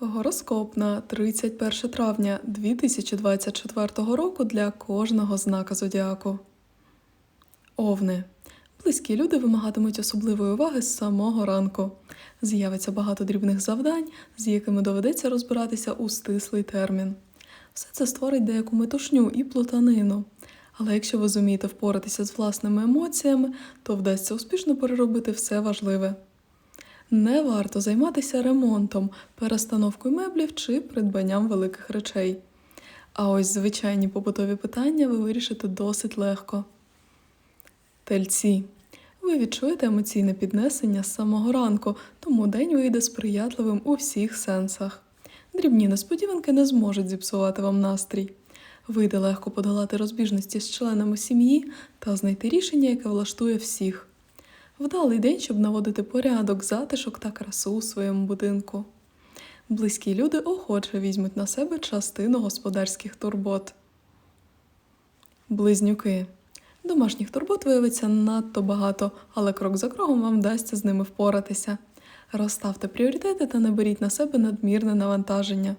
Гороскоп на 31 травня 2024 року для кожного знака зодіаку. Овни. Близькі люди вимагатимуть особливої уваги з самого ранку. З'явиться багато дрібних завдань, з якими доведеться розбиратися у стислий термін. Все це створить деяку метушню і плутанину. Але якщо ви зумієте впоратися з власними емоціями, то вдасться успішно переробити все важливе. Не варто займатися ремонтом, перестановкою меблів чи придбанням великих речей. А ось звичайні побутові питання ви вирішите досить легко. Тельці. Ви відчуєте емоційне піднесення з самого ранку, тому день вийде сприятливим у всіх сенсах. Дрібні несподіванки не зможуть зіпсувати вам настрій. Вийде легко подолати розбіжності з членами сім'ї та знайти рішення, яке влаштує всіх. Вдалий день, щоб наводити порядок, затишок та красу у своєму будинку. Близькі люди охоче візьмуть на себе частину господарських турбот. Близнюки. Домашніх турбот виявиться надто багато, але крок за кроком вам вдасться з ними впоратися. Розставте пріоритети та не беріть на себе надмірне навантаження.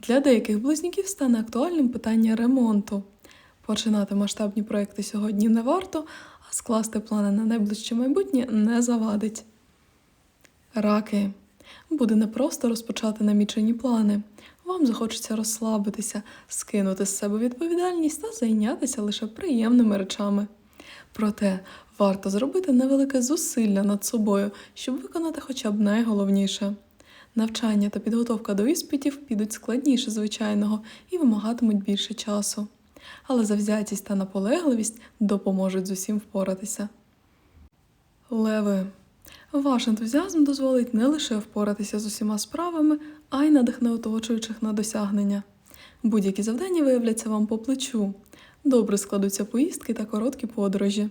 Для деяких близнюків стане актуальним питання ремонту. Починати масштабні проекти сьогодні не варто, скласти плани на найближче майбутнє не завадить. Раки. Буде непросто розпочати намічені плани. Вам захочеться розслабитися, скинути з себе відповідальність та зайнятися лише приємними речами. Проте варто зробити невелике зусилля над собою, щоб виконати хоча б найголовніше. Навчання та підготовка до іспитів підуть складніше звичайного і вимагатимуть більше часу. Але завзятість та наполегливість допоможуть з усім впоратися. Леви. Ваш ентузіазм дозволить не лише впоратися з усіма справами, а й надихне оточуючих на досягнення. Будь-які завдання виявляться вам по плечу. Добре складуться поїздки та короткі подорожі.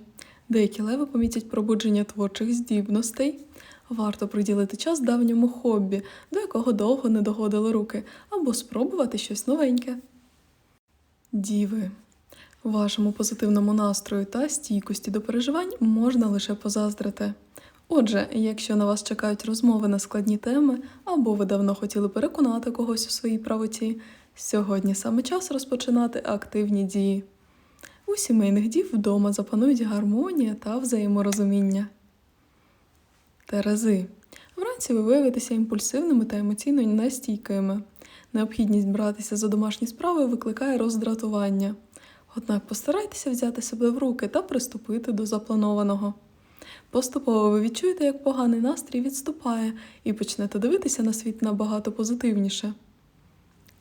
Деякі леви помітять пробудження творчих здібностей. Варто приділити час давньому хобі, до якого довго не доходили руки, або спробувати щось новеньке. Діви. Вашому позитивному настрою та стійкості до переживань можна лише позаздрити. Отже, якщо на вас чекають розмови на складні теми, або ви давно хотіли переконати когось у своїй правоті, сьогодні саме час розпочинати активні дії. У сімейних дів вдома запанують гармонія та взаєморозуміння. Терези. Вранці ви виявитеся імпульсивними та емоційно нестійкими. Необхідність братися за домашні справи викликає роздратування. Однак постарайтеся взяти себе в руки та приступити до запланованого. Поступово ви відчуєте, як поганий настрій відступає, і почнете дивитися на світ набагато позитивніше.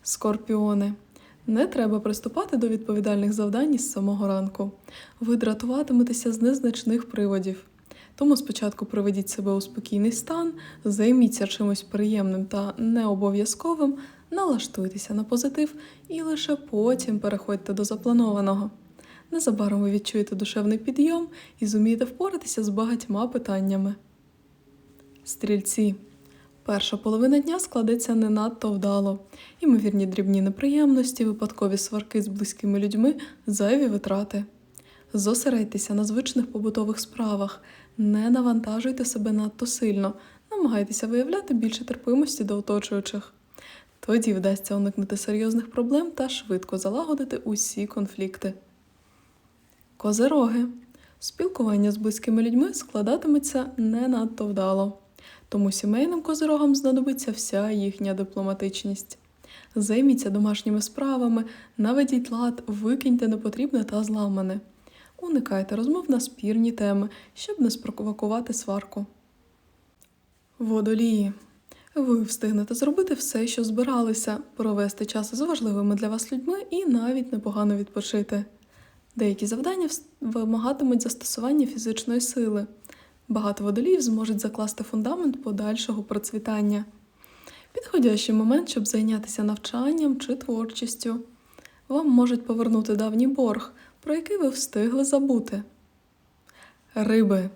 Скорпіони. Не треба приступати до відповідальних завдань із самого ранку. Ви дратуватиметеся з незначних приводів. Тому спочатку приведіть себе у спокійний стан, займіться чимось приємним та необов'язковим, налаштуйтеся на позитив і лише потім переходьте до запланованого. Незабаром ви відчуєте душевний підйом і зумієте впоратися з багатьма питаннями. Стрільці. Перша половина дня складеться не надто вдало. Ймовірні дрібні неприємності, випадкові сварки з близькими людьми, зайві витрати. Зосередьтеся на звичних побутових справах, не навантажуйте себе надто сильно, намагайтеся виявляти більше терпимості до оточуючих. Тоді вдасться уникнути серйозних проблем та швидко залагодити усі конфлікти. Козероги. Спілкування з близькими людьми складатиметься не надто вдало, тому сімейним козирогам знадобиться вся їхня дипломатичність. Займіться домашніми справами, наведіть лад, викиньте непотрібне та зламане. Уникайте розмов на спірні теми, щоб не спровокувати сварку. Водолії. Ви встигнете зробити все, що збиралися, провести час з важливими для вас людьми і навіть непогано відпочити. Деякі завдання вимагатимуть застосування фізичної сили. Багато водоліїв зможуть закласти фундамент подальшого процвітання. Підходящий момент, щоб зайнятися навчанням чи творчістю. Вам можуть повернути давній борг, про який ви встигли забути. Риби.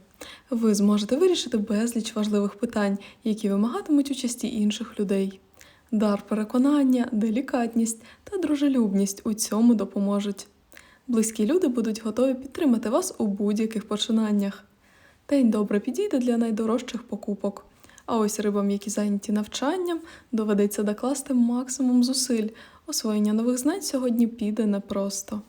Ви зможете вирішити безліч важливих питань, які вимагатимуть участі інших людей. Дар переконання, делікатність та дружелюбність у цьому допоможуть. Близькі люди будуть готові підтримати вас у будь-яких починаннях. День добре підійде для найдорожчих покупок. А ось рибам, які зайняті навчанням, доведеться докласти максимум зусиль. Освоєння нових знань сьогодні піде непросто.